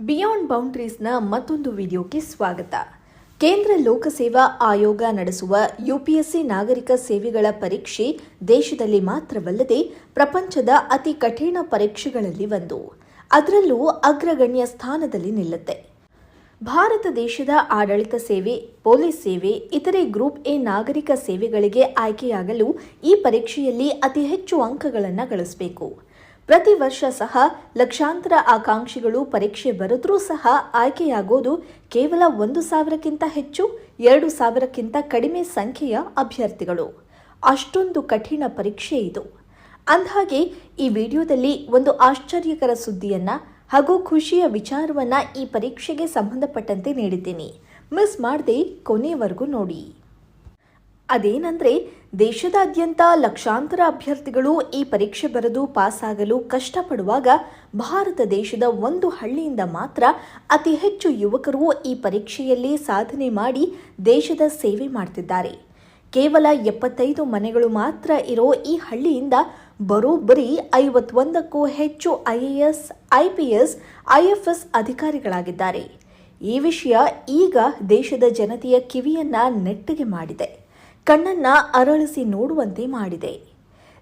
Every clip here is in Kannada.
ಬಿಯಾಂಡ್ ಬೌಂಡ್ರೀಸ್ನ ಮತ್ತೊಂದು ವಿಡಿಯೋಗೆ ಸ್ವಾಗತ. ಕೇಂದ್ರ ಲೋಕಸೇವಾ ಆಯೋಗ ನಡೆಸುವ ಯುಪಿಎಸ್ಸಿ ನಾಗರಿಕ ಸೇವೆಗಳ ಪರೀಕ್ಷೆ ದೇಶದಲ್ಲಿ ಮಾತ್ರವಲ್ಲದೆ ಪ್ರಪಂಚದ ಅತಿ ಕಠಿಣ ಪರೀಕ್ಷೆಗಳಲ್ಲಿ ಒಂದು. ಅದರಲ್ಲೂ ಅಗ್ರಗಣ್ಯ ಸ್ಥಾನದಲ್ಲಿ ನಿಲ್ಲುತ್ತೆ. ಭಾರತ ದೇಶದ ಆಡಳಿತ ಸೇವೆ, ಪೊಲೀಸ್ ಸೇವೆ, ಇತರೆ ಗ್ರೂಪ್ ಎ ನಾಗರಿಕ ಸೇವೆಗಳಿಗೆ ಆಯ್ಕೆಯಾಗಲು ಈ ಪರೀಕ್ಷೆಯಲ್ಲಿ ಅತಿ ಹೆಚ್ಚು ಅಂಕಗಳನ್ನು ಗಳಿಸಬೇಕು. ಪ್ರತಿ ವರ್ಷ ಸಹ ಲಕ್ಷಾಂತರ ಆಕಾಂಕ್ಷಿಗಳು ಪರೀಕ್ಷೆ ಬರೆದರೂ ಸಹ ಆಯ್ಕೆಯಾಗೋದು ಕೇವಲ ಒಂದು ಸಾವಿರಕ್ಕಿಂತ ಹೆಚ್ಚು, ಎರಡು ಸಾವಿರಕ್ಕಿಂತ ಕಡಿಮೆ ಸಂಖ್ಯೆಯ ಅಭ್ಯರ್ಥಿಗಳು. ಅಷ್ಟೊಂದು ಕಠಿಣ ಪರೀಕ್ಷೆ ಇದು. ಅಂದಹಾಗೆ, ಈ ವಿಡಿಯೋದಲ್ಲಿ ಒಂದು ಆಶ್ಚರ್ಯಕರ ಸುದ್ದಿಯನ್ನ ಹಾಗೂ ಖುಷಿಯ ವಿಚಾರವನ್ನ ಈ ಪರೀಕ್ಷೆಗೆ ಸಂಬಂಧಪಟ್ಟಂತೆ ನೀಡಿದ್ದೀನಿ. ಮಿಸ್ ಮಾಡದೆ ಕೊನೆಯವರೆಗೂ ನೋಡಿ. ಅದೇನಂದ್ರೆ ದೇಶದಾದ್ಯಂತ ಲಕ್ಷಾಂತರ ಅಭ್ಯರ್ಥಿಗಳು ಈ ಪರೀಕ್ಷೆ ಬರೆದು ಪಾಸ್ ಆಗಲು ಕಷ್ಟಪಡುವಾಗ ಭಾರತ ದೇಶದ ಒಂದು ಹಳ್ಳಿಯಿಂದ ಮಾತ್ರ ಅತಿ ಹೆಚ್ಚು ಯುವಕರು ಈ ಪರೀಕ್ಷೆಯಲ್ಲಿ ಸಾಧನೆ ಮಾಡಿ ದೇಶದ ಸೇವೆ ಮಾಡ್ತಿದ್ದಾರೆ. ಕೇವಲ ಎಪ್ಪತ್ತೈದು ಮನೆಗಳು ಮಾತ್ರ ಇರೋ ಈ ಹಳ್ಳಿಯಿಂದ ಬರೋಬ್ಬರಿ ಐವತ್ತೊಂದಕ್ಕೂ ಹೆಚ್ಚು ಐಎಎಸ್ ಐಪಿಎಸ್ ಐಎಫ್ಎಸ್ ಅಧಿಕಾರಿಗಳಾಗಿದ್ದಾರೆ. ಈ ವಿಷಯ ಈಗ ದೇಶದ ಜನತೆಯ ಕಿವಿಯನ್ನ ನೆಟ್ಟಿಗೆ ಮಾಡಿದೆ. ಕಣ್ಣನ್ನ ಅರಳಿಸಿ ನೋಡುವಂತೆ ಮಾಡಿದೆ.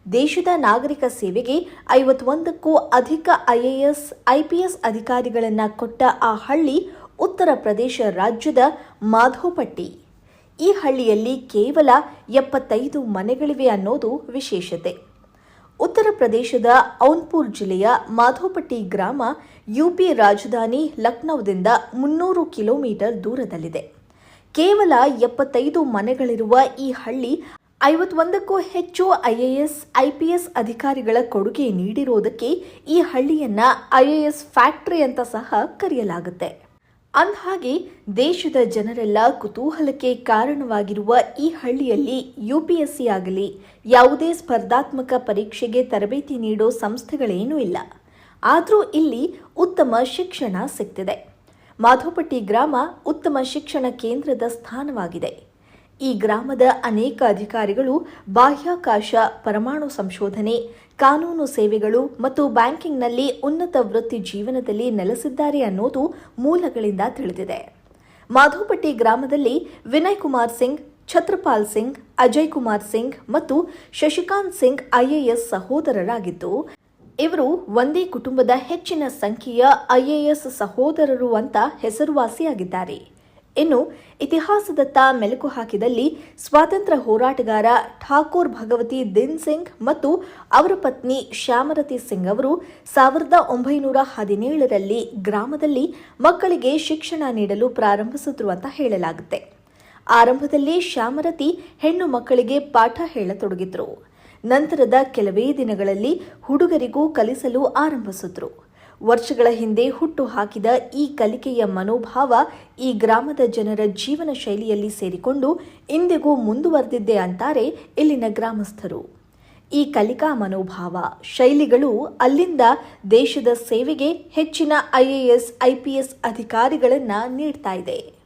ದೇಶದ ನಾಗರಿಕ ಸೇವೆಗೆ ಐವತ್ತೊಂದಕ್ಕೂ ಅಧಿಕ ಐಎಎಸ್ ಐಪಿಎಸ್ ಅಧಿಕಾರಿಗಳನ್ನ ಕೊಟ್ಟ ಆ ಹಳ್ಳಿ ಉತ್ತರ ಪ್ರದೇಶ ರಾಜ್ಯದ ಮಾಧೋಪಟ್ಟಿ. ಈ ಹಳ್ಳಿಯಲ್ಲಿ ಕೇವಲ ಎಪ್ಪತ್ತೈದು ಮನೆಗಳಿವೆ ಅನ್ನೋದು ವಿಶೇಷತೆ. ಉತ್ತರ ಪ್ರದೇಶದ ಔನ್ಪುರ್ ಜಿಲ್ಲೆಯ ಮಾಧೋಪಟ್ಟಿ ಗ್ರಾಮ ಯುಪಿ ರಾಜಧಾನಿ ಲಕ್ನೌದಿಂದ ಮುನ್ನೂರು ಕಿಲೋಮೀಟರ್ ದೂರದಲ್ಲಿದೆ. ಕೇವಲ ಎಪ್ಪತ್ತೈದು ಮನೆಗಳಿರುವ ಈ ಹಳ್ಳಿ ಐವತ್ತೊಂದಕ್ಕೂ ಹೆಚ್ಚು ಐಎಎಸ್ ಐಪಿಎಸ್ ಅಧಿಕಾರಿಗಳ ಕೊಡುಗೆ ನೀಡಿರುವುದಕ್ಕೆ ಈ ಹಳ್ಳಿಯನ್ನ ಐಎಎಸ್ ಫ್ಯಾಕ್ಟರಿ ಅಂತ ಸಹ ಕರೆಯಲಾಗುತ್ತೆ. ಅಂದಹಾಗೆ ದೇಶದ ಜನರೆಲ್ಲ ಕುತೂಹಲಕ್ಕೆ ಕಾರಣವಾಗಿರುವ ಈ ಹಳ್ಳಿಯಲ್ಲಿ ಯುಪಿಎಸ್ಸಿ ಆಗಲಿ, ಯಾವುದೇ ಸ್ಪರ್ಧಾತ್ಮಕ ಪರೀಕ್ಷೆಗೆ ತರಬೇತಿ ನೀಡೋ ಸಂಸ್ಥೆಗಳೇನೂ ಇಲ್ಲ. ಆದರೂ ಇಲ್ಲಿ ಉತ್ತಮ ಶಿಕ್ಷಣ ಸಿಗ್ತಿದೆ. ಮಾಧೋಪಟ್ಟಿ ಗ್ರಾಮ ಉತ್ತಮ ಶಿಕ್ಷಣ ಕೇಂದ್ರದ ಸ್ಥಾನವಾಗಿದೆ. ಈ ಗ್ರಾಮದ ಅನೇಕ ಅಧಿಕಾರಿಗಳು ಬಾಹ್ಯಾಕಾಶ ಪರಮಾಣು ಸಂಶೋಧನೆ, ಕಾನೂನು ಸೇವೆಗಳು ಮತ್ತು ಬ್ಯಾಂಕಿಂಗ್ನಲ್ಲಿ ಉನ್ನತ ವೃತ್ತಿ ಜೀವನದಲ್ಲಿ ನೆಲೆಸಿದ್ದಾರೆ ಅನ್ನೋದು ಮೂಲಗಳಿಂದ ತಿಳಿದಿದೆ. ಮಾಧೋಪಟ್ಟಿ ಗ್ರಾಮದಲ್ಲಿ ವಿನಯ್ ಕುಮಾರ್ ಸಿಂಗ್, ಛತ್ರಪಾಲ್ ಸಿಂಗ್, ಅಜಯ್ ಕುಮಾರ್ ಸಿಂಗ್ ಮತ್ತು ಶಶಿಕಾಂತ್ ಸಿಂಗ್ ಐಎಎಸ್ ಸಹೋದರರಾಗಿದ್ದು ಇವರು ಒಂದೇ ಕುಟುಂಬದ ಹೆಚ್ಚಿನ ಸಂಖ್ಯೆಯ ಐಎಎಸ್ ಸಹೋದರರು ಅಂತ ಹೆಸರುವಾಸಿಯಾಗಿದ್ದಾರೆ. ಇನ್ನು ಇತಿಹಾಸದತ್ತ ಮೆಲುಕು ಹಾಕಿದಲ್ಲಿ ಸ್ವಾತಂತ್ರ್ಯ ಹೋರಾಟಗಾರ ಠಾಕೂರ್ ಭಗವತಿ ದಿನ್ ಸಿಂಗ್ ಮತ್ತು ಅವರ ಪತ್ನಿ ಶ್ಯಾಮರತಿ ಸಿಂಗ್ ಅವರು ಸಾವಿರದ ಒಂಬೈನೂರ ಹದಿನೇಳರಲ್ಲಿ ಗ್ರಾಮದಲ್ಲಿ ಮಕ್ಕಳಿಗೆ ಶಿಕ್ಷಣ ನೀಡಲು ಪ್ರಾರಂಭಿಸಿದ್ರು ಅಂತ ಹೇಳಲಾಗುತ್ತೆ. ಆರಂಭದಲ್ಲಿ ಶ್ಯಾಮರತಿ ಹೆಣ್ಣು ಮಕ್ಕಳಿಗೆ ಪಾಠ ಹೇಳತೊಡಗಿದ್ರು. ನಂತರದ ಕೆಲವೇ ದಿನಗಳಲ್ಲಿ ಹುಡುಗರಿಗೂ ಕಲಿಸಲು ಆರಂಭಿಸಿದ್ರು. ವರ್ಷಗಳ ಹಿಂದೆ ಹುಟ್ಟು ಹಾಕಿದ ಈ ಕಲಿಕೆಯ ಮನೋಭಾವ ಈ ಗ್ರಾಮದ ಜನರ ಜೀವನ ಶೈಲಿಯಲ್ಲಿ ಸೇರಿಕೊಂಡು ಇಂದಿಗೂ ಮುಂದುವರೆದಿದ್ದೆ ಅಂತಾರೆ ಇಲ್ಲಿನ ಗ್ರಾಮಸ್ಥರು. ಈ ಕಲಿಕಾ ಮನೋಭಾವ ಶೈಲಿಗಳು ಅಲ್ಲಿಂದ ದೇಶದ ಸೇವೆಗೆ ಹೆಚ್ಚಿನ ಐಎಎಸ್ ಐಪಿಎಸ್ ಅಧಿಕಾರಿಗಳನ್ನು ನೀಡ್ತಾ ಇದೆ.